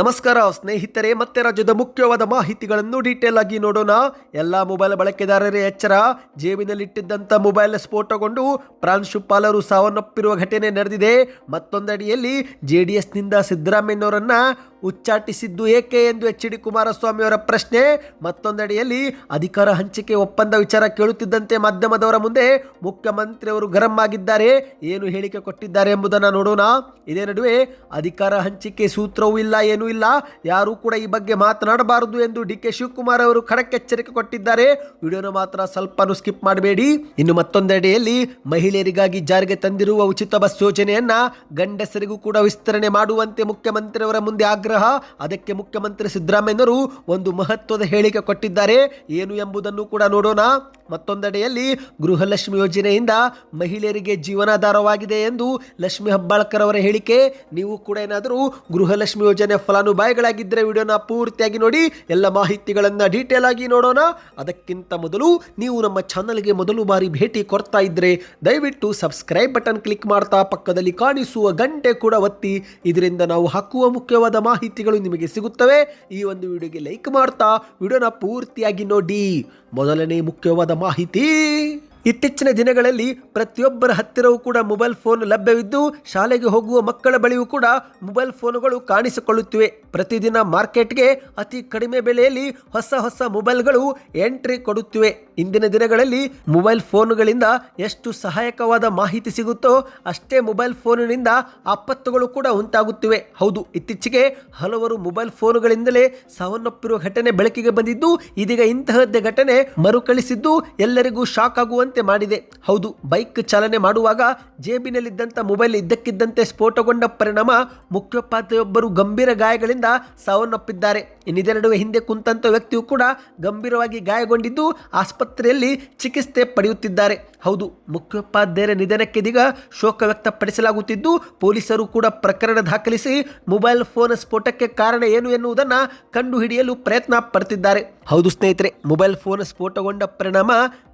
ನಮಸ್ಕಾರ ಸ್ನೇಹಿತರೆ, ಮತ್ತೆ ರಾಜ್ಯದ ಮುಖ್ಯವಾದ ಮಾಹಿತಿಗಳನ್ನು ಡೀಟೇಲ್ ಆಗಿ ನೋಡೋಣ. ಎಲ್ಲ ಮೊಬೈಲ್ ಬಳಕೆದಾರರೇ ಎಚ್ಚರ. ಜೇಬಿನಲ್ಲಿಟ್ಟಿದ್ದಂಥ ಮೊಬೈಲ್ ಸ್ಫೋಟಗೊಂಡು ಪ್ರಾಂಶುಪಾಲರು ಸಾವನ್ನಪ್ಪಿರುವ ಘಟನೆ ನಡೆದಿದೆ. ಮತ್ತೊಂದಡಿಯಲ್ಲಿ ಜೆ ಡಿ ಎಸ್ನಿಂದ ಸಿದ್ದರಾಮಯ್ಯನವರನ್ನ ಉಚ್ಚಾಟಿಸಿದ್ದು ಏಕೆ ಎಂದು ಎಚ್ ಡಿ ಕುಮಾರಸ್ವಾಮಿ ಅವರ ಪ್ರಶ್ನೆ. ಮತ್ತೊಂದಡಿಯಲ್ಲಿ ಅಧಿಕಾರ ಹಂಚಿಕೆ ಒಪ್ಪಂದ ವಿಚಾರ ಕೇಳುತ್ತಿದ್ದಂತೆ ಮಾಧ್ಯಮದವರ ಮುಂದೆ ಮುಖ್ಯಮಂತ್ರಿಯವರು ಗರಂ ಆಗಿದ್ದಾರೆ. ಏನು ಹೇಳಿಕೆ ಕೊಟ್ಟಿದ್ದಾರೆ ಎಂಬುದನ್ನು ನೋಡೋಣ. ಇದೇ ನಡುವೆ ಅಧಿಕಾರ ಹಂಚಿಕೆ ಸೂತ್ರವೂ ಇಲ್ಲ, ಏನೂ ಇಲ್ಲ. ಯಾರೂ ಕೂಡ ಈ ಬಗ್ಗೆ ಮಾತನಾಡಬಾರದು ಎಂದು ಡಿ ಕೆ ಶಿವಕುಮಾರ್ ಅವರು ಖಡಕ್ ಎಚ್ಚರಿಕೆ ಕೊಟ್ಟಿದ್ದಾರೆ. ವಿಡಿಯೋನ ಮಾತ್ರ ಸ್ವಲ್ಪನೂ ಸ್ಕಿಪ್ ಮಾಡಬೇಡಿ. ಇನ್ನು ಮತ್ತೊಂದೆಡೆಯಲ್ಲಿ ಮಹಿಳೆಯರಿಗಾಗಿ ಜಾರಿಗೆ ತಂದಿರುವ ಉಚಿತ ಬಸ್ ಯೋಜನೆಯನ್ನ ಗಂಡಸರಿಗೂ ಕೂಡ ವಿಸ್ತರಣೆ ಮಾಡುವಂತೆ ಮುಖ್ಯಮಂತ್ರಿಯವರ ಮುಂದೆ ಆಗ್ರಹ. ಅದಕ್ಕೆ ಮುಖ್ಯಮಂತ್ರಿ ಸಿದ್ದರಾಮಯ್ಯನವರು ಒಂದು ಮಹತ್ವದ ಹೇಳಿಕೆ ಕೊಟ್ಟಿದ್ದಾರೆ. ಏನು ಎಂಬುದನ್ನು ಕೂಡ ನೋಡೋಣ. ಮತ್ತೊಂದೆಡೆಯಲ್ಲಿ ಗೃಹಲಕ್ಷ್ಮಿ ಯೋಜನೆಯಿಂದ ಮಹಿಳೆಯರಿಗೆ ಜೀವನಾಧಾರವಾಗಿದೆ ಎಂದು ಲಕ್ಷ್ಮಿ ಹಬ್ಬಾಳ್ಕರ್ ಅವರ ಹೇಳಿಕೆ. ನೀವು ಕೂಡ ಏನಾದರೂ ಗೃಹಲಕ್ಷ್ಮಿ ಯೋಜನೆ ಫಲಾನುಭವಿಗಳಾಗಿದ್ದರೆ ವಿಡಿಯೋನ ಪೂರ್ತಿಯಾಗಿ ನೋಡಿ, ಎಲ್ಲ ಮಾಹಿತಿಗಳನ್ನು ಡೀಟೇಲ್ ಆಗಿ ನೋಡೋಣ. ಅದಕ್ಕಿಂತ ಮೊದಲು ನೀವು ನಮ್ಮ ಚಾನಲ್ಗೆ ಮೊದಲು ಬಾರಿ ಭೇಟಿ ಕೊಡ್ತಾ ಇದ್ದರೆ ದಯವಿಟ್ಟು ಸಬ್ಸ್ಕ್ರೈಬ್ ಬಟನ್ ಕ್ಲಿಕ್ ಮಾಡ್ತಾ ಪಕ್ಕದಲ್ಲಿ ಕಾಣಿಸುವ ಗಂಟೆ ಕೂಡ ಒತ್ತಿ. ಇದರಿಂದ ನಾವು ಹಾಕುವ ಮುಖ್ಯವಾದ ಮಾಹಿತಿಗಳು ನಿಮಗೆ ಸಿಗುತ್ತವೆ. ಈ ಒಂದು ವಿಡಿಯೋಗೆ ಲೈಕ್ ಮಾಡ್ತಾ, ವಿಡಿಯೋನ ಪೂರ್ತಿಯಾಗಿ ನೋಡಿ. ಮೊದಲನೇ ಮುಖ್ಯವಾದ ಮಾಹಿತಿ. ಇತ್ತೀಚಿನ ದಿನಗಳಲ್ಲಿ ಪ್ರತಿಯೊಬ್ಬರ ಹತ್ತಿರವೂ ಕೂಡ ಮೊಬೈಲ್ ಫೋನ್ ಲಭ್ಯವಿದ್ದು, ಶಾಲೆಗೆ ಹೋಗುವ ಮಕ್ಕಳ ಬಳಿಯೂ ಕೂಡ ಮೊಬೈಲ್ ಫೋನುಗಳು ಕಾಣಿಸಿಕೊಳ್ಳುತ್ತಿವೆ. ಪ್ರತಿದಿನ ಮಾರ್ಕೆಟ್ಗೆ ಅತಿ ಕಡಿಮೆ ಬೆಲೆಯಲ್ಲಿ ಹೊಸ ಹೊಸ ಮೊಬೈಲ್ಗಳು ಎಂಟ್ರಿ ಕೊಡುತ್ತಿವೆ. ಇಂದಿನ ದಿನಗಳಲ್ಲಿ ಮೊಬೈಲ್ ಫೋನುಗಳಿಂದ ಎಷ್ಟು ಸಹಾಯಕವಾದ ಮಾಹಿತಿ ಸಿಗುತ್ತೋ ಅಷ್ಟೇ ಮೊಬೈಲ್ ಫೋನಿನಿಂದ ಆಪತ್ತುಗಳು ಕೂಡ ಉಂಟಾಗುತ್ತಿವೆ. ಹೌದು, ಇತ್ತೀಚೆಗೆ ಹಲವರು ಮೊಬೈಲ್ ಫೋನುಗಳಿಂದಲೇ ಸಾವನ್ನಪ್ಪಿರುವ ಘಟನೆ ಬೆಳಕಿಗೆ ಬಂದಿದ್ದು, ಇದೀಗ ಇಂತಹದ್ದೇ ಘಟನೆ ಮರುಕಳಿಸಿದ್ದು, ಎಲ್ಲರಿಗೂ ಶಾಕ್ ಆಗುವಂತೆ ಮಾಡಿದೆ. ಹೌದು, ಬೈಕ್ ಚಾಲನೆ ಮಾಡುವಾಗ ಜೇಬಿನಲ್ಲಿದ್ದಂಥ ಮೊಬೈಲ್ ಇದ್ದಕ್ಕಿದ್ದಂತೆ ಸ್ಫೋಟಗೊಂಡ ಪರಿಣಾಮ ಮುಖ್ಯೋಪಾಧ್ಯಾಯೊಬ್ಬರು ಗಂಭೀರ ಗಾಯಗಳಿಂದ ಸಾವನ್ನಪ್ಪಿದ್ದಾರೆ. ಇನ್ನಿದೆ ನಡುವೆ ಹಿಂದೆ ಕುಂತಂಥ ವ್ಯಕ್ತಿಯು ಕೂಡ ಗಂಭೀರವಾಗಿ ಗಾಯಗೊಂಡಿದ್ದು ಆಸ್ಪತ್ರೆಯಲ್ಲಿ ಚಿಕಿತ್ಸೆ ಪಡೆಯುತ್ತಿದ್ದಾರೆ. ಹೌದು, ಮುಖ್ಯೋಪಾಧ್ಯಾಯರ ನಿಧನಕ್ಕೆ ಇದೀಗ ಶೋಕ ವ್ಯಕ್ತಪಡಿಸಲಾಗುತ್ತಿದ್ದು, ಪೊಲೀಸರು ಕೂಡ ಪ್ರಕರಣ ದಾಖಲಿಸಿ ಮೊಬೈಲ್ ಫೋನ್ ಸ್ಫೋಟಕ್ಕೆ ಕಾರಣ ಏನು ಎನ್ನುವುದನ್ನು ಕಂಡುಹಿಡಿಯಲು ಪ್ರಯತ್ನ ಪಡ್ತಿದ್ದಾರೆ ಹೌದು ಸ್ನೇಹಿತರೆ, ಮೊಬೈಲ್ ಫೋನ್ ಸ್ಫೋಟಗೊಂಡ ಪರಿಣಾಮ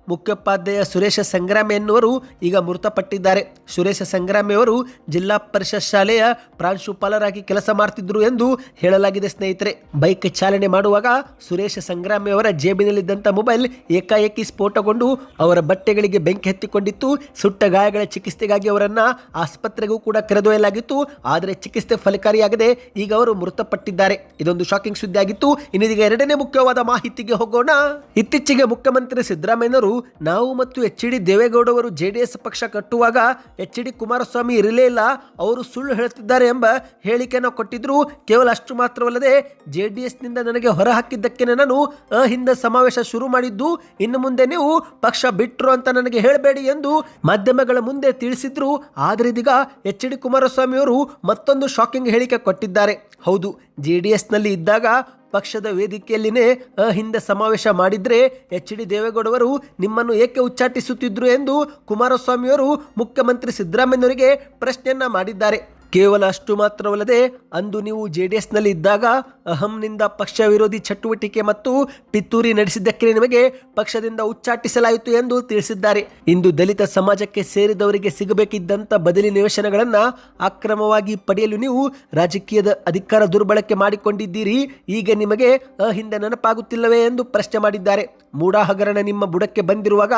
ಮುಖ್ಯೋಪಾಧ್ಯಾಯ ಸುರೇಶ ಸಂಗ್ರಾಮಿ ಎನ್ನುವರು ಈಗ ಮೃತಪಟ್ಟಿದ್ದಾರೆ. ಸುರೇಶ ಸಂಗ್ರಾಮಿಯವರು ಜಿಲ್ಲಾ ಪರಿಷತ್ ಶಾಲೆಯ ಪ್ರಾಂಶುಪಾಲರಾಗಿ ಕೆಲಸ ಮಾಡ್ತಿದ್ರು ಎಂದು ಹೇಳಲಾಗಿದೆ ಸ್ನೇಹಿತರೆ. ಬೈಕ್ ಚಾಲನೆ ಮಾಡುವಾಗ ಸುರೇಶ ಸಂಗ್ರಾಮಿಯವರ ಜೇಬಿನಲ್ಲಿದ್ದಂಥ ಮೊಬೈಲ್ ಏಕಾಏಕಿ ಸ್ಫೋಟಗೊಂಡು ಅವರ ಬಟ್ಟೆಗಳಿಗೆ ಬೆಂಕಿ ಹತ್ತಿಕೊಂಡಿತ್ತು. ಸುಟ್ಟ ಗಾಯಗಳ ಚಿಕಿತ್ಸೆಗಾಗಿ ಅವರನ್ನು ಆಸ್ಪತ್ರೆಗೂ ಕೂಡ ಕರೆದೊಯ್ಯಲಾಗಿತ್ತು. ಆದರೆ ಚಿಕಿತ್ಸೆ ಫಲಕಾರಿಯಾಗದೆ ಈಗ ಅವರು ಮೃತಪಟ್ಟಿದ್ದಾರೆ. ಇದೊಂದು ಶಾಕಿಂಗ್ ಸುದ್ದಿ ಆಗಿತ್ತು ಇನ್ನೀಗ ಎರಡನೇ ಮುಖ್ಯವಾದ ಮಾಹಿತಿಗೆ ಹೋಗೋಣ. ಇತ್ತೀಚೆಗೆ ಮುಖ್ಯಮಂತ್ರಿ ಸಿದ್ದರಾಮಯ್ಯನವರು ನಾವು ಮತ್ತು ಎಚ್ ಡಿ ದೇವೇಗೌಡವರು ಜೆ ಡಿ ಎಸ್ ಪಕ್ಷ ಕಟ್ಟುವಾಗ ಎಚ್ ಡಿ ಕುಮಾರಸ್ವಾಮಿ ಇರಲೇ ಇಲ್ಲ, ಅವರು ಸುಳ್ಳು ಹೇಳುತ್ತಿದ್ದಾರೆ ಎಂಬ ಹೇಳಿಕೆಯನ್ನು ಕೊಟ್ಟಿದ್ರು. ಕೇವಲ ಅಷ್ಟು ಮಾತ್ರವಲ್ಲದೆ ಜೆ ಡಿ ಎಸ್ನಿಂದ ನನಗೆ ಹೊರಹಾಕಿದ್ದಕ್ಕೆ ನಾನು ಅಹಿಂದ ಸಮಾವೇಶ ಶುರು ಮಾಡಿದ್ದು. ಇನ್ನು ಮುಂದೆ ನೀವು ಪಕ್ಷ ಬಿಟ್ಟರು ಅಂತ ನನಗೆ ಹೇಳಬೇಡಿ ಎಂದು ಮಾಧ್ಯಮಗಳ ಮುಂದೆ ತಿಳಿಸಿದ್ರು. ಆದರೆ ಇದೀಗ ಎಚ್ ಡಿ ಕುಮಾರಸ್ವಾಮಿ ಅವರು ಮತ್ತೊಂದು ಶಾಕಿಂಗ್ ಹೇಳಿಕೆ ಕೊಟ್ಟಿದ್ದಾರೆ. ಹೌದು, ಜೆ ಡಿ ಎಸ್ನಲ್ಲಿ ಇದ್ದಾಗ ಪಕ್ಷದ ವೇದಿಕೆಯಲ್ಲಿನೇ ಅಹಿಂದ ಸಮಾವೇಶ ಮಾಡಿದ್ರೆ ಎಚ್ ಡಿ ದೇವೇಗೌಡವರು ನಿಮ್ಮನ್ನು ಏಕೆ ಉಚ್ಚಾಟಿಸುತ್ತಿದ್ರು ಎಂದು ಕುಮಾರಸ್ವಾಮಿಯವರು ಮುಖ್ಯಮಂತ್ರಿ ಸಿದ್ದರಾಮಯ್ಯನವರಿಗೆ ಪ್ರಶ್ನೆಯನ್ನ ಮಾಡಿದ್ದಾರೆ. ಕೇವಲ ಅಷ್ಟು ಮಾತ್ರವಲ್ಲದೆ ಅಂದು ನೀವು ಜೆ ಡಿ ಎಸ್ನಲ್ಲಿ ಇದ್ದಾಗ ಅಹಂನಿಂದ ಪಕ್ಷ ವಿರೋಧಿ ಚಟುವಟಿಕೆ ಮತ್ತು ಪಿತ್ತೂರಿ ನಡೆಸಿದ್ದಕ್ಕೆ ನಿಮಗೆ ಪಕ್ಷದಿಂದ ಉಚ್ಚಾಟಿಸಲಾಯಿತು ಎಂದು ತಿಳಿಸಿದ್ದಾರೆ. ಇಂದು ದಲಿತ ಸಮಾಜಕ್ಕೆ ಸೇರಿದವರಿಗೆ ಸಿಗಬೇಕಿದ್ದಂಥ ಬದಲಿ ನಿವೇಶನಗಳನ್ನು ಅಕ್ರಮವಾಗಿ ಪಡೆಯಲು ನೀವು ರಾಜಕೀಯದ ಅಧಿಕಾರ ದುರ್ಬಳಕೆ ಮಾಡಿಕೊಂಡಿದ್ದೀರಿ. ಈಗ ನಿಮಗೆ ಅಹಿಂದ ನೆನಪಾಗುತ್ತಿಲ್ಲವೇ ಎಂದು ಪ್ರಶ್ನೆ ಮಾಡಿದ್ದಾರೆ. ಮೂಡಾ ಹಗರಣ ನಿಮ್ಮ ಬುಡಕ್ಕೆ ಬಂದಿರುವಾಗ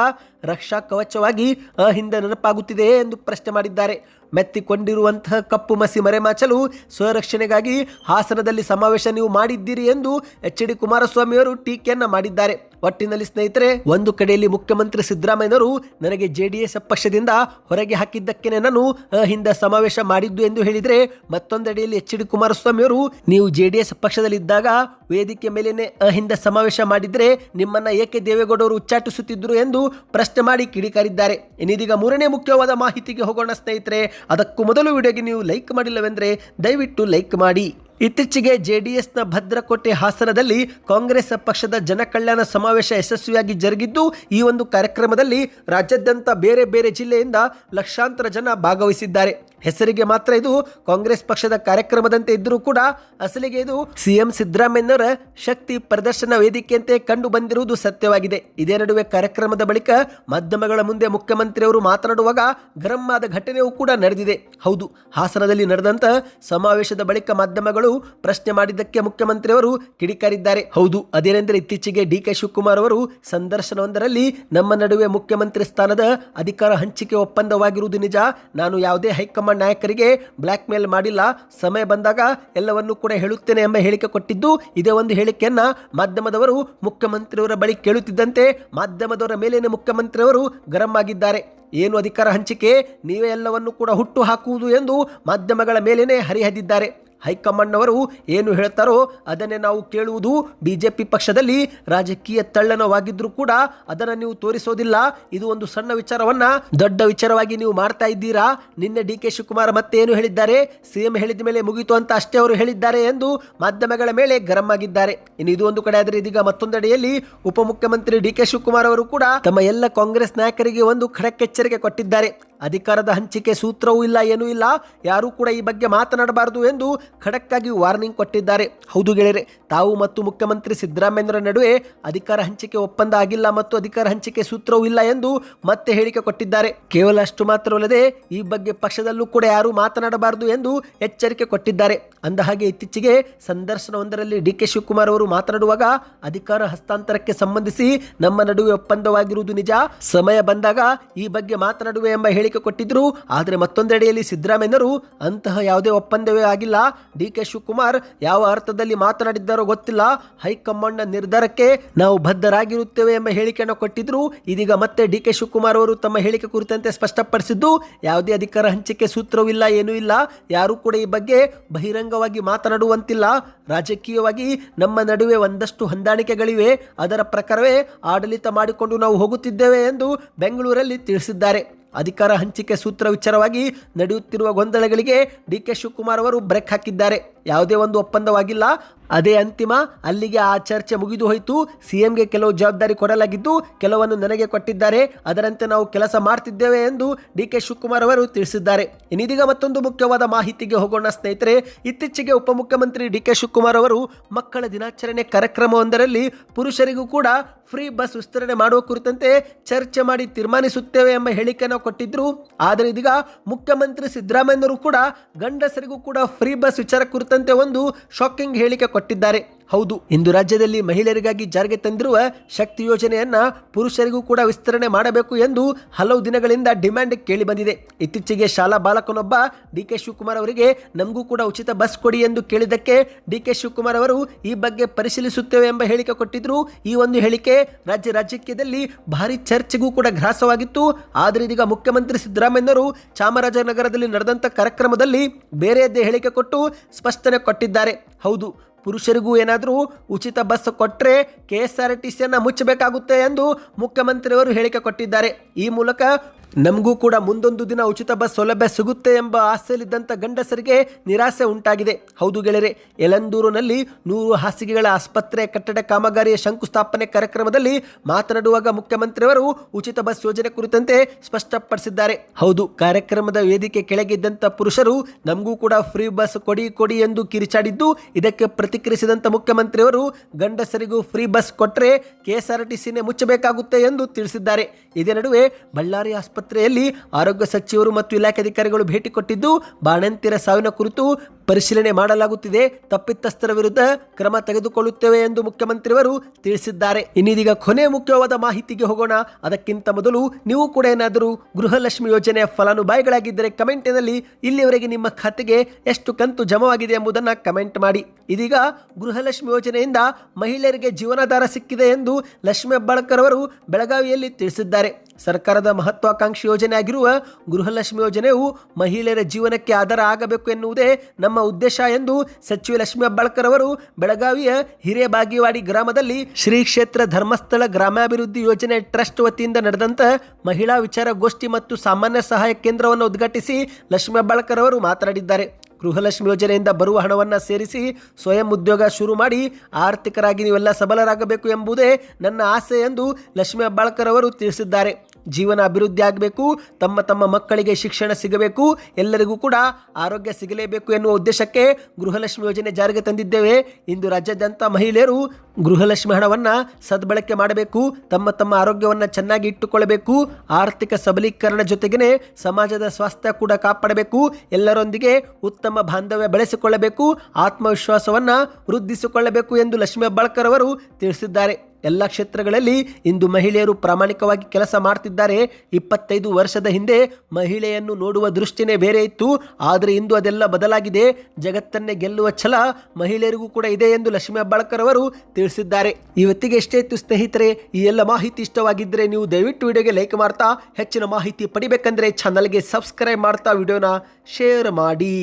ರಕ್ಷಾ ಕವಚವಾಗಿ ಅಹಿಂದ ನೆನಪಾಗುತ್ತಿದೆಯೇ ಎಂದು ಪ್ರಶ್ನೆ ಮಾಡಿದ್ದಾರೆ. ಮೆತ್ತಿಕೊಂಡಿರುವಂತಹ ಕಪ್ಪು ಮಸಿ ಮರೆಮಾಚಲು ಸ್ವರಕ್ಷಣೆಗಾಗಿ ಹಾಸನದಲ್ಲಿ ಸಮಾವೇಶ ನೀವು ಮಾಡಿದ್ದೀರಿ ಎಂದು ಎಚ್ ಡಿ ಕುಮಾರಸ್ವಾಮಿಯವರು ಟೀಕೆಯನ್ನು ಮಾಡಿದ್ದಾರೆ. ಒಟ್ಟಿನಲ್ಲಿ ಸ್ನೇಹಿತರೆ, ಒಂದು ಕಡೆಯಲ್ಲಿ ಮುಖ್ಯಮಂತ್ರಿ ಸಿದ್ದರಾಮಯ್ಯನವರು ನನಗೆ ಜೆ ಡಿ ಎಸ್ ಪಕ್ಷದಿಂದ ಹೊರಗೆ ಹಾಕಿದ್ದಕ್ಕೆ ನಾನು ಹಿಂದ ಸಮಾವೇಶ ಮಾಡಿದ್ದು ಎಂದು ಹೇಳಿದರೆ, ಮತ್ತೊಂದೆಡೆಯಲ್ಲಿ ಎಚ್ ಡಿ ಕುಮಾರಸ್ವಾಮಿಯವರು, ನೀವು ಜೆ ಡಿ ಎಸ್ ಪಕ್ಷದಲ್ಲಿದ್ದಾಗ ವೇದಿಕೆ ಮೇಲೇನೆ ಅಹಿಂದ ಸಮಾವೇಶ ಮಾಡಿದ್ರೆ ನಿಮ್ಮನ್ನ ಏಕೆ ದೇವೇಗೌಡರು ಉಚ್ಚಾಟಿಸುತ್ತಿದ್ದರು ಎಂದು ಪ್ರಶ್ನೆ ಮಾಡಿ ಕಿಡಿಕಾರಿದ್ದಾರೆ. ಇನ್ನಿದೀಗ ಮೂರನೇ ಮುಖ್ಯವಾದ ಮಾಹಿತಿಗೆ ಹೋಗೋಣ ಸ್ನೇಹಿತರೆ, ಅದಕ್ಕೂ ಮೊದಲು ವಿಡಿಯೋಗೆ ನೀವು ಲೈಕ್ ಮಾಡಿಲ್ಲವೆಂದರೆ ದಯವಿಟ್ಟು ಲೈಕ್ ಮಾಡಿ. ಇತ್ತೀಚೆಗೆ ಜೆಡಿಎಸ್ನ ಭದ್ರಕೋಟೆ ಹಾಸನದಲ್ಲಿ ಕಾಂಗ್ರೆಸ್ ಪಕ್ಷದ ಜನಕಲ್ಯಾಣ ಸಮಾವೇಶ ಯಶಸ್ವಿಯಾಗಿ ಜರುಗಿದ್ದು, ಈ ಒಂದು ಕಾರ್ಯಕ್ರಮದಲ್ಲಿ ರಾಜ್ಯಾದ್ಯಂತ ಬೇರೆ ಬೇರೆ ಜಿಲ್ಲೆಯಿಂದ ಲಕ್ಷಾಂತರ ಜನ ಭಾಗವಹಿಸಿದ್ದಾರೆ. ಹೆಸರಿಗೆ ಮಾತ್ರ ಇದು ಕಾಂಗ್ರೆಸ್ ಪಕ್ಷದ ಕಾರ್ಯಕ್ರಮದಂತೆ ಇದ್ದರೂ ಕೂಡ ಅಸಲಿಗೆ ಇದು ಸಿಎಂ ಸಿದ್ದರಾಮಯ್ಯನವರ ಶಕ್ತಿ ಪ್ರದರ್ಶನ ವೇದಿಕೆಯಂತೆ ಕಂಡು ಬಂದಿರುವುದು ಸತ್ಯವಾಗಿದೆ. ಇದೇ ನಡುವೆ ಕಾರ್ಯಕ್ರಮದ ಬಳಿಕ ಮಾಧ್ಯಮಗಳ ಮುಂದೆ ಮುಖ್ಯಮಂತ್ರಿಯವರು ಮಾತನಾಡುವಾಗ ಗರಂ ಆದ ಘಟನೆಯೂ ಕೂಡ ನಡೆದಿದೆ. ಹೌದು, ಹಾಸನದಲ್ಲಿ ನಡೆದಂತ ಸಮಾವೇಶದ ಬಳಿಕ ಮಾಧ್ಯಮಗಳು ಸಿದ್ದರಾಮಯ್ಯನವರು ಪ್ರಶ್ನೆ ಮಾಡಿದ್ದಕ್ಕೆ ಮುಖ್ಯಮಂತ್ರಿಯವರು ಕಿಡಿಕಾರಿದ್ದಾರೆ. ಹೌದು, ಅದೇನೆಂದರೆ ಇತ್ತೀಚೆಗೆ ಡಿ ಕೆ ಶಿವಕುಮಾರ್ ಅವರು ಸಂದರ್ಶನವೊಂದರಲ್ಲಿ ನಮ್ಮ ನಡುವೆ ಮುಖ್ಯಮಂತ್ರಿ ಸ್ಥಾನದ ಅಧಿಕಾರ ಹಂಚಿಕೆ ಒಪ್ಪಂದವಾಗಿರುವುದು ನಿಜ. ನಾನು ಯಾವುದೇ ಹೈಕಮಾಂಡ್ ನಾಯಕರಿಗೆ ಬ್ಲ್ಯಾಕ್ ಮೇಲ್ ಮಾಡಿಲ್ಲ. ಸಮಯ ಬಂದಾಗ ಎಲ್ಲವನ್ನೂ ಕೂಡ ಹೇಳುತ್ತೇನೆ ಎಂಬ ಹೇಳಿಕೆ ಕೊಟ್ಟಿದ್ದು ಇದೇ ಒಂದು ಹೇಳಿಕೆಯನ್ನ ಮಾಧ್ಯಮದವರು ಮುಖ್ಯಮಂತ್ರಿಯವರ ಬಳಿ ಕೇಳುತ್ತಿದ್ದಂತೆ ಮಾಧ್ಯಮದವರ ಮೇಲಿನ ಮುಖ್ಯಮಂತ್ರಿಯವರು ಗರಂ ಆಗಿದ್ದಾರೆ. ಏನು ಅಧಿಕಾರ ಹಂಚಿಕೆ? ನೀವೇ ಎಲ್ಲವನ್ನೂ ಕೂಡ ಹುಟ್ಟು ಹಾಕುವುದು ಎಂದು ಮಾಧ್ಯಮಗಳ ಮೇಲೇನೆ ಹರಿಹದಿದ್ದಾರೆ. ಹೈಕಮಾಂಡ್ನವರು ಏನು ಹೇಳ್ತಾರೋ ಅದನ್ನೇ ನಾವು ಕೇಳುವುದು. ಬಿಜೆಪಿ ಪಕ್ಷದಲ್ಲಿ ರಾಜಕೀಯ ತಳ್ಳನವಾಗಿದ್ರೂ ಕೂಡ ಅದನ್ನು ನೀವು ತೋರಿಸೋದಿಲ್ಲ. ಇದು ಒಂದು ಸಣ್ಣ ವಿಚಾರವನ್ನ ದೊಡ್ಡ ವಿಚಾರವಾಗಿ ನೀವು ಮಾಡ್ತಾ ಇದ್ದೀರಾ? ನಿನ್ನೆ ಡಿ ಕೆ ಶಿವಕುಮಾರ್ ಮತ್ತೆ ಏನು ಹೇಳಿದ್ದಾರೆ? ಸಿಎಂ ಹೇಳಿದ ಮೇಲೆ ಮುಗಿತು ಅಂತ ಅಷ್ಟೇ ಅವರು ಹೇಳಿದ್ದಾರೆ ಎಂದು ಮಾಧ್ಯಮಗಳ ಮೇಲೆ ಗರಂ ಆಗಿದ್ದಾರೆ ಇನ್ನು ಇದು ಒಂದು ಕಡೆ ಆದರೆ ಇದೀಗ ಮತ್ತೊಂದೆಡೆಯಲ್ಲಿ ಉಪಮುಖ್ಯಮಂತ್ರಿ ಡಿ ಕೆ ಶಿವಕುಮಾರ್ ಅವರು ಕೂಡ ತಮ್ಮ ಎಲ್ಲ ಕಾಂಗ್ರೆಸ್ ನಾಯಕರಿಗೆ ಒಂದು ಖಡಕ್ ಎಚ್ಚರಿಕೆ ಕೊಟ್ಟಿದ್ದಾರೆ. ಅಧಿಕಾರದ ಹಂಚಿಕೆ ಸೂತ್ರವೂ ಇಲ್ಲ, ಏನೂ ಇಲ್ಲ. ಯಾರೂ ಕೂಡ ಈ ಬಗ್ಗೆ ಮಾತನಾಡಬಾರದು ಎಂದು ಖಡಕ್ಕಾಗಿ ವಾರ್ನಿಂಗ್ ಕೊಟ್ಟಿದ್ದಾರೆ. ಹೌದು ಗೆಳೆಯರೆ, ತಾವು ಮತ್ತು ಮುಖ್ಯಮಂತ್ರಿ ಸಿದ್ದರಾಮಯ್ಯರ ನಡುವೆ ಅಧಿಕಾರ ಹಂಚಿಕೆ ಒಪ್ಪಂದ ಆಗಿಲ್ಲ ಮತ್ತು ಅಧಿಕಾರ ಹಂಚಿಕೆ ಸೂತ್ರವೂ ಇಲ್ಲ ಎಂದು ಮತ್ತೆ ಹೇಳಿಕೆ ಕೊಟ್ಟಿದ್ದಾರೆ. ಕೇವಲ ಅಷ್ಟು ಮಾತ್ರವಲ್ಲದೆ ಈ ಬಗ್ಗೆ ಪಕ್ಷದಲ್ಲೂ ಕೂಡ ಯಾರೂ ಮಾತನಾಡಬಾರದು ಎಂದು ಎಚ್ಚರಿಕೆ ಕೊಟ್ಟಿದ್ದಾರೆ. ಅಂದಹಾಗೆ ಇತ್ತೀಚೆಗೆ ಸಂದರ್ಶನವೊಂದರಲ್ಲಿ ಡಿ ಕೆ ಶಿವಕುಮಾರ್ ಅವರು ಮಾತನಾಡುವಾಗ ಅಧಿಕಾರ ಹಸ್ತಾಂತರಕ್ಕೆ ಸಂಬಂಧಿಸಿ ನಮ್ಮ ನಡುವೆ ಒಪ್ಪಂದವಾಗಿರುವುದು ನಿಜ. ಸಮಯ ಬಂದಾಗ ಈ ಬಗ್ಗೆ ಮಾತನಾಡುವೆ ಎಂಬ ಹೇಳಿಕೆ ಕೊಟ್ಟಿದ್ರು, ಆದರೆ ಮತ್ತೊಂದೆಡೆಯಲ್ಲಿ ಸಿದ್ದರಾಮಯ್ಯರು ಅಂತಹ ಯಾವುದೇ ಒಪ್ಪಂದವೇ ಆಗಿಲ್ಲ. ಡಿ ಕೆ ಶಿವಕುಮಾರ್ ಯಾವ ಅರ್ಥದಲ್ಲಿ ಮಾತನಾಡಿದ್ದಾರೋ ಗೊತ್ತಿಲ್ಲ. ಹೈಕಮಾಂಡ್ನ ನಿರ್ಧಾರಕ್ಕೆ ನಾವು ಬದ್ಧರಾಗಿರುತ್ತೇವೆ ಎಂಬ ಹೇಳಿಕೆಯನ್ನು ಕೊಟ್ಟಿದ್ರು, ಇದೀಗ ಮತ್ತೆ ಡಿ ಕೆ ಶಿವಕುಮಾರ್ ಅವರು ತಮ್ಮ ಹೇಳಿಕೆ ಕುರಿತಂತೆ ಸ್ಪಷ್ಟಪಡಿಸಿದ್ದು, ಯಾವುದೇ ಅಧಿಕಾರ ಹಂಚಿಕೆ ಸೂತ್ರವಿಲ್ಲ, ಏನೂ ಇಲ್ಲ. ಯಾರೂ ಕೂಡ ಈ ಬಗ್ಗೆ ಬಹಿರಂಗವಾಗಿ ಮಾತನಾಡುವಂತಿಲ್ಲ. ರಾಜಕೀಯವಾಗಿ ನಮ್ಮ ನಡುವೆ ಒಂದಷ್ಟು ಹೊಂದಾಣಿಕೆಗಳಿವೆ. ಅದರ ಪ್ರಕಾರವೇ ಆಡಳಿತ ಮಾಡಿಕೊಂಡು ನಾವು ಹೋಗುತ್ತಿದ್ದೇವೆ ಎಂದು ಬೆಂಗಳೂರಲ್ಲಿ ತಿಳಿಸಿದ್ದಾರೆ. ಅಧಿಕಾರ ಹಂಚಿಕೆ ಸೂತ್ರ ವಿಚಾರವಾಗಿ ನಡೆಯುತ್ತಿರುವ ಗೊಂದಲಗಳಿಗೆ ಡಿ ಕೆ ಶಿವಕುಮಾರ್ ಅವರು ಬ್ರೇಕ್ ಹಾಕಿದ್ದಾರೆ. ಯಾವುದೇ ಒಂದು ಒಪ್ಪಂದವಾಗಿಲ್ಲ. ಅದೇ ಅಂತಿಮ, ಅಲ್ಲಿಗೆ ಆ ಚರ್ಚೆ ಮುಗಿದು ಹೋಯಿತು. ಸಿಎಂಗೆ ಕೆಲವು ಜವಾಬ್ದಾರಿ ಕೊಡಲಾಗಿದ್ದು, ಕೆಲವನ್ನು ನನಗೆ ಕೊಟ್ಟಿದ್ದಾರೆ. ಅದರಂತೆ ನಾವು ಕೆಲಸ ಮಾಡ್ತಿದ್ದೇವೆ ಎಂದು ಡಿ ಕೆ ಶಿವಕುಮಾರ್ ಅವರು ತಿಳಿಸಿದ್ದಾರೆ. ಇನ್ನಿದೀಗ ಮತ್ತೊಂದು ಮುಖ್ಯವಾದ ಮಾಹಿತಿಗೆ ಹೋಗೋಣ, ಸ್ನೇಹಿತರೆ. ಇತ್ತೀಚೆಗೆ ಉಪಮುಖ್ಯಮಂತ್ರಿ ಡಿ ಕೆ ಶಿವಕುಮಾರ್ ಅವರು ಮಕ್ಕಳ ದಿನಾಚರಣೆ ಕಾರ್ಯಕ್ರಮವೊಂದರಲ್ಲಿ ಪುರುಷರಿಗೂ ಕೂಡ ಫ್ರೀ ಬಸ್ ವಿಸ್ತರಣೆ ಮಾಡುವ ಕುರಿತಂತೆ ಚರ್ಚೆ ಮಾಡಿ ತೀರ್ಮಾನಿಸುತ್ತೇವೆ ಎಂಬ ಹೇಳಿಕೆಯನ್ನು ಕೊಟ್ಟಿದ್ದರು. ಆದರೆ ಇದೀಗ ಮುಖ್ಯಮಂತ್ರಿ ಸಿದ್ದರಾಮಯ್ಯನವರು ಕೂಡ ಗಂಡಸರಿಗೂ ಕೂಡ ಫ್ರೀ ಬಸ್ ವಿಚಾರ ಕುರಿತಂತೆ ಒಂದು ಶಾಕಿಂಗ್ ಹೇಳಿಕೆ ಕೊಟ್ಟಿದ್ದಾರೆ ಹೌದು, ಇಂದು ರಾಜ್ಯದಲ್ಲಿ ಮಹಿಳೆಯರಿಗಾಗಿ ಜಾರಿಗೆ ತಂದಿರುವ ಶಕ್ತಿ ಯೋಜನೆಯನ್ನ ಪುರುಷರಿಗೂ ಕೂಡ ವಿಸ್ತರಣೆ ಮಾಡಬೇಕು ಎಂದು ಹಲವು ದಿನಗಳಿಂದ ಡಿಮ್ಯಾಂಡ್ ಕೇಳಿ ಬಂದಿದೆ ಇತ್ತೀಚೆಗೆ ಶಾಲಾ ಬಾಲಕನೊಬ್ಬ ಡಿ ಕೆ ಶಿವಕುಮಾರ್ ಅವರಿಗೆ, ನಮಗೂ ಕೂಡ ಉಚಿತ ಬಸ್ ಕೊಡಿ ಎಂದು ಕೇಳಿದ್ದಕ್ಕೆ ಡಿ ಕೆ ಶಿವಕುಮಾರ್ ಅವರು, ಈ ಬಗ್ಗೆ ಪರಿಶೀಲಿಸುತ್ತೇವೆ ಎಂಬ ಹೇಳಿಕೆ ಕೊಟ್ಟಿದ್ರು ಈ ಒಂದು ಹೇಳಿಕೆ ರಾಜ್ಯ ರಾಜಕೀಯದಲ್ಲಿ ಭಾರಿ ಚರ್ಚೆಗೂ ಕೂಡ ಗ್ರಾಸವಾಗಿತ್ತು. ಆದರೆ ಇದೀಗ ಮುಖ್ಯಮಂತ್ರಿ ಸಿದ್ದರಾಮಯ್ಯನವರು ಚಾಮರಾಜನಗರದಲ್ಲಿ ನಡೆದಂಥ ಕಾರ್ಯಕ್ರಮದಲ್ಲಿ ಬೇರೆಯದ್ದೇ ಹೇಳಿಕೆ ಕೊಟ್ಟು ಸ್ಪಷ್ಟನೆ ಕೊಟ್ಟಿದ್ದಾರೆ. ಹೌದು ಪುರುಷರಿಗೂ ಏನಾದರೂ ಉಚಿತ ಬಸ್ ಕೊಟ್ಟರೆ ಕೆ ಎಸ್ ಆರ್ ಟಿ ಸಿಯನ್ನು ಮುಚ್ಚಬೇಕಾಗುತ್ತೆ ಎಂದು ಮುಖ್ಯಮಂತ್ರಿಯವರು ಹೇಳಿಕೆ ಕೊಟ್ಟಿದ್ದಾರೆ. ಈ ಮೂಲಕ ನಮಗೂ ಕೂಡ ಮುಂದೊಂದು ದಿನ ಉಚಿತ ಬಸ್ ಸೌಲಭ್ಯ ಸಿಗುತ್ತೆ ಎಂಬ ಆಸೆಯಲ್ಲಿದ್ದಂಥ ಗಂಡಸರಿಗೆ ನಿರಾಸೆ ಉಂಟಾಗಿದೆ. ಹೌದು ಗೆಳೆಯರೆ, ಯಲಂದೂರಿನಲ್ಲಿ ನೂರು ಹಾಸಿಗೆಗಳ ಆಸ್ಪತ್ರೆ, ಕಟ್ಟಡ ಕಾಮಗಾರಿಯ ಶಂಕುಸ್ಥಾಪನೆ ಕಾರ್ಯಕ್ರಮದಲ್ಲಿ ಮಾತನಾಡುವಾಗ ಮುಖ್ಯಮಂತ್ರಿಯವರು ಉಚಿತ ಬಸ್ ಯೋಜನೆ ಕುರಿತಂತೆ ಸ್ಪಷ್ಟಪಡಿಸಿದ್ದಾರೆ. ಹೌದು, ಕಾರ್ಯಕ್ರಮದ ವೇದಿಕೆ ಕೆಳಗಿದ್ದಂಥ ಪುರುಷರು ನಮಗೂ ಕೂಡ ಫ್ರೀ ಬಸ್ ಕೊಡಿ ಕೊಡಿ ಎಂದು ಕಿರಿಚಾಡಿದ್ದು, ಇದಕ್ಕೆ ಪ್ರತಿಕ್ರಿಯಿಸಿದಂಥ ಮುಖ್ಯಮಂತ್ರಿಯವರು ಗಂಡಸರಿಗೂ ಫ್ರೀ ಬಸ್ ಕೊಟ್ಟರೆ ಕೆಎಸ್ಆರ್ಟಿಸಿನೇ ಮುಚ್ಚಬೇಕಾಗುತ್ತೆ ಎಂದು ತಿಳಿಸಿದ್ದಾರೆ. ಇದೇ ನಡುವೆ ಬಳ್ಳಾರಿ ಆಸ್ಪತ್ರೆಯಲ್ಲಿ ಆರೋಗ್ಯ ಸಚಿವರು ಮತ್ತು ಇಲಾಖೆ ಅಧಿಕಾರಿಗಳು ಭೇಟಿ ಕೊಟ್ಟಿದ್ದು ಬಾಣಂತಿರ ಸಾವಿನ ಕುರಿತು ಪರಿಶೀಲನೆ ಮಾಡಲಾಗುತ್ತಿದೆ. ತಪ್ಪಿತಸ್ಥರ ವಿರುದ್ಧ ಕ್ರಮ ತೆಗೆದುಕೊಳ್ಳುತ್ತೇವೆ ಎಂದು ಮುಖ್ಯಮಂತ್ರಿಯವರು ತಿಳಿಸಿದ್ದಾರೆ. ಇನ್ನಿದೀಗ ಕೊನೆ ಮುಖ್ಯವಾದ ಮಾಹಿತಿಗೆ ಹೋಗೋಣ. ಅದಕ್ಕಿಂತ ಮೊದಲು ನೀವು ಕೂಡ ಏನಾದರೂ ಗೃಹಲಕ್ಷ್ಮಿ ಯೋಜನೆಯ ಫಲಾನುಭವಿಗಳಾಗಿದ್ದರೆ ಕಮೆಂಟಿನಲ್ಲಿ ಇಲ್ಲಿವರೆಗೆ ನಿಮ್ಮ ಖಾತೆಗೆ ಎಷ್ಟು ಕಂತು ಜಮವಾಗಿದೆ ಎಂಬುದನ್ನು ಕಮೆಂಟ್ ಮಾಡಿ. ಇದೀಗ ಗೃಹಲಕ್ಷ್ಮಿ ಯೋಜನೆಯಿಂದ ಮಹಿಳೆಯರಿಗೆ ಜೀವನಾಧಾರ ಸಿಕ್ಕಿದೆ ಎಂದು ಲಕ್ಷ್ಮಿ ಹೆಬ್ಬಾಳ್ಕರ್ ಅವರು ಬೆಳಗಾವಿಯಲ್ಲಿ ತಿಳಿಸಿದ್ದಾರೆ. ಸರ್ಕಾರದ ಮಹತ್ವಾಕಾಂಕ್ಷಿ ಯೋಜನೆ ಆಗಿರುವ ಗೃಹಲಕ್ಷ್ಮಿ ಯೋಜನೆಯು ಮಹಿಳೆಯರ ಜೀವನಕ್ಕೆ ಆಧಾರ ಆಗಬೇಕು ಎನ್ನುವುದೇ ನಮ್ಮ ಉದ್ದೇಶ ಎಂದು ಸಚಿವ ಲಕ್ಷ್ಮೀ ಅಬ್ಬಾಳ್ಕರ್ ಅವರು ಬೆಳಗಾವಿಯ ಹಿರೇಬಾಗಿವಾಡಿ ಗ್ರಾಮದಲ್ಲಿ ಶ್ರೀ ಕ್ಷೇತ್ರ ಧರ್ಮಸ್ಥಳ ಗ್ರಾಮಾಭಿವೃದ್ಧಿ ಯೋಜನೆ ಟ್ರಸ್ಟ್ ವತಿಯಿಂದ ನಡೆದಂತ ಮಹಿಳಾ ವಿಚಾರ ಗೋಷ್ಠಿ ಮತ್ತು ಸಾಮಾನ್ಯ ಸಹಾಯ ಕೇಂದ್ರವನ್ನು ಉದ್ಘಾಟಿಸಿ ಲಕ್ಷ್ಮಿ ಅಬ್ಬಾಳ್ಕರ್ ಅವರು ಮಾತನಾಡಿದ್ದಾರೆ. ಗೃಹಲಕ್ಷ್ಮಿ ಯೋಜನೆಯಿಂದ ಬರುವ ಹಣವನ್ನು ಸೇರಿಸಿ ಸ್ವಯಂ ಉದ್ಯೋಗ ಶುರು ಮಾಡಿ ಆರ್ಥಿಕರಾಗಿ ನೀವೆಲ್ಲ ಸಬಲರಾಗಬೇಕು ಎಂಬುದೇ ನನ್ನ ಆಸೆ ಎಂದು ಲಕ್ಷ್ಮೀ ಹೆಬ್ಬಾಳ್ಕರ್ ಅವರು ತಿಳಿಸಿದ್ದಾರೆ. ಜೀವನ ಅಭಿವೃದ್ಧಿ ಆಗಬೇಕು, ತಮ್ಮ ತಮ್ಮ ಮಕ್ಕಳಿಗೆ ಶಿಕ್ಷಣ ಸಿಗಬೇಕು, ಎಲ್ಲರಿಗೂ ಕೂಡ ಆರೋಗ್ಯ ಸಿಗಲೇಬೇಕು ಎನ್ನುವ ಉದ್ದೇಶಕ್ಕೆ ಗೃಹಲಕ್ಷ್ಮಿ ಯೋಜನೆ ಜಾರಿಗೆ ತಂದಿದ್ದೇವೆ. ಇಂದು ರಾಜ್ಯಾದ್ಯಂತ ಮಹಿಳೆಯರು ಗೃಹಲಕ್ಷ್ಮಿ ಹಣವನ್ನು ಸದ್ಬಳಕೆ ಮಾಡಬೇಕು, ತಮ್ಮ ತಮ್ಮ ಆರೋಗ್ಯವನ್ನು ಚೆನ್ನಾಗಿ ಇಟ್ಟುಕೊಳ್ಳಬೇಕು, ಆರ್ಥಿಕ ಸಬಲೀಕರಣ ಜೊತೆಗೇನೆ ಸಮಾಜದ ಸ್ವಾಸ್ಥ್ಯ ಕೂಡ ಕಾಪಾಡಬೇಕು, ಎಲ್ಲರೊಂದಿಗೆ ಉತ್ತಮ ಬಾಂಧವ್ಯ ಬೆಳೆಸಿಕೊಳ್ಳಬೇಕು, ಆತ್ಮವಿಶ್ವಾಸವನ್ನು ವೃದ್ಧಿಸಿಕೊಳ್ಳಬೇಕು ಎಂದು ಲಕ್ಷ್ಮೀ ಹೆಬ್ಬಾಳ್ಕರ್ ಅವರು ತಿಳಿಸಿದ್ದಾರೆ. ಎಲ್ಲ ಕ್ಷೇತ್ರಗಳಲ್ಲಿ ಇಂದು ಮಹಿಳೆಯರು ಪ್ರಾಮಾಣಿಕವಾಗಿ ಕೆಲಸ ಮಾಡ್ತಿದ್ದಾರೆ. ಇಪ್ಪತ್ತೈದು ವರ್ಷದ ಹಿಂದೆ ಮಹಿಳೆಯನ್ನು ನೋಡುವ ದೃಷ್ಟಿನೇ ಬೇರೆ ಇತ್ತು. ಆದರೆ ಇಂದು ಅದೆಲ್ಲ ಬದಲಾಗಿದೆ. ಜಗತ್ತನ್ನೇ ಗೆಲ್ಲುವ ಛಲ ಮಹಿಳೆಯರಿಗೂ ಕೂಡ ಇದೆ ಎಂದು ಲಕ್ಷ್ಮೀ ಅಬ್ಬಾಳ್ಕರ್ ಅವರು ತಿಳಿಸಿದ್ದಾರೆ ಇವತ್ತಿಗೆ ಎಷ್ಟೇ ಇತ್ತು ಸ್ನೇಹಿತರೆ, ಈ ಎಲ್ಲ ಮಾಹಿತಿ ಇಷ್ಟವಾಗಿದ್ದರೆ ನೀವು ದಯವಿಟ್ಟು ವಿಡಿಯೋಗೆ ಲೈಕ್ ಮಾಡ್ತಾ, ಹೆಚ್ಚಿನ ಮಾಹಿತಿ ಪಡಿಬೇಕಂದ್ರೆ ಚಾನಲ್ಗೆ ಸಬ್ಸ್ಕ್ರೈಬ್ ಮಾಡ್ತಾ, ವಿಡಿಯೋನ ಶೇರ್ ಮಾಡಿ.